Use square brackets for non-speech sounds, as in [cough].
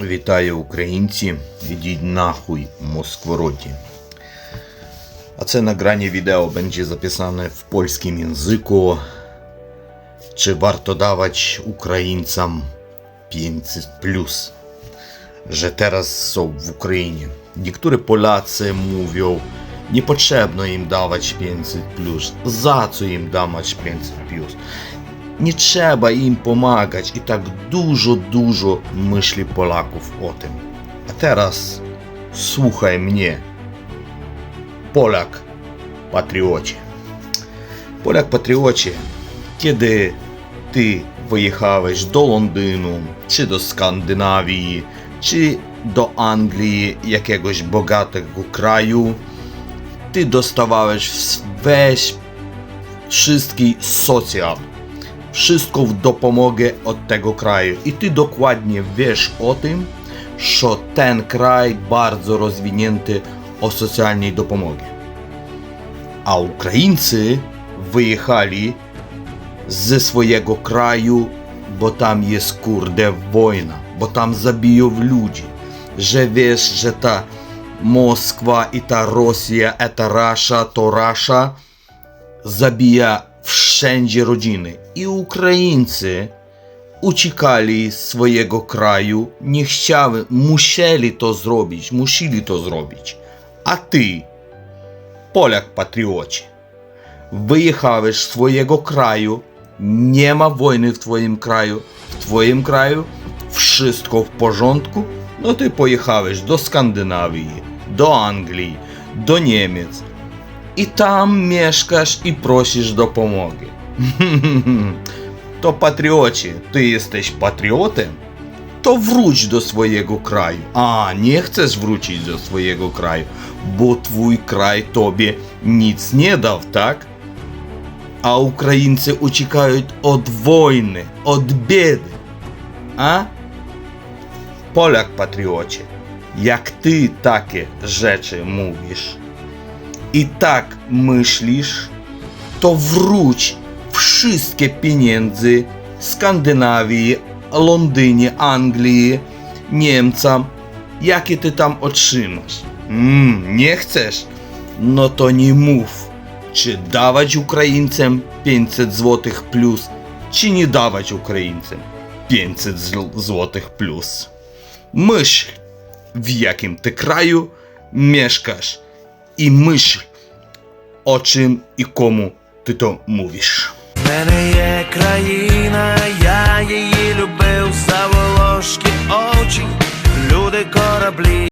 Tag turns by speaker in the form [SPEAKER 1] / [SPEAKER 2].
[SPEAKER 1] Вітаю українці! Ідіть нахуй Москвороті. А це награння відео буде записане в польському язику. Чи варто давати українцям 500 плюс? Же зараз в Україні. Некоторі поляці мовлять, не потрібно їм давати 500 плюс. За що їм давати 500 плюс? Nie trzeba im pomagać i tak dużo, dużo myśli Polaków o tym. A teraz słuchaj mnie. Polak patriocie. Polak patriocie, kiedy ty wyjechałeś do Londynu, czy do Skandynawii, czy do Anglii, jakiegoś bogatego kraju, ty dostawałeś weź wszystki socjal, wszystko w dopomogę od tego kraju. I ty dokładnie wiesz o tym, że ten kraj bardzo rozwinięty o socjalnej dopomogę. A Ukraińcy wyjechali ze swojego kraju, bo tam jest kurde wojna, bo tam zabiją ludzi. Że wiesz, że ta Moskwa i ta Rosja, eta Rasza, to Rasza zabija wszędzie rodziny. I Ukraińcy uciekali z swojego kraju, nie chciały, musieli to zrobić, musieli to zrobić. A ty, Polak patriocie, wyjechałeś z swojego kraju, nie ma wojny w twoim kraju, w twoim kraju wszystko w porządku, no ty pojechałeś do Skandynawii, do Anglii, do Niemiec i tam mieszkasz i prosisz dopomogę. [laughs] To patriocie, ty jesteś patriotem? To wróć do swojego kraju. A, nie chcesz wrócić do swojego kraju, bo twój kraj tobie nic nie dał, tak? A Ukraińcy uciekają od wojny, od biedy. A? Polak patriocie, jak ty takie rzeczy mówisz i tak myślisz, to wróć wszystkie pieniędzy Skandynawii, Londynie, Anglii, Niemcom, jakie ty tam otrzymasz. Mm, nie chcesz? No to nie mów, czy dawać Ukraińcom 500 zł plus, czy nie dawać Ukraińcom 500 zł plus. Myśl, w jakim ty kraju mieszkasz і мишль, о чим і кому ти то
[SPEAKER 2] мовиш. мене є країна.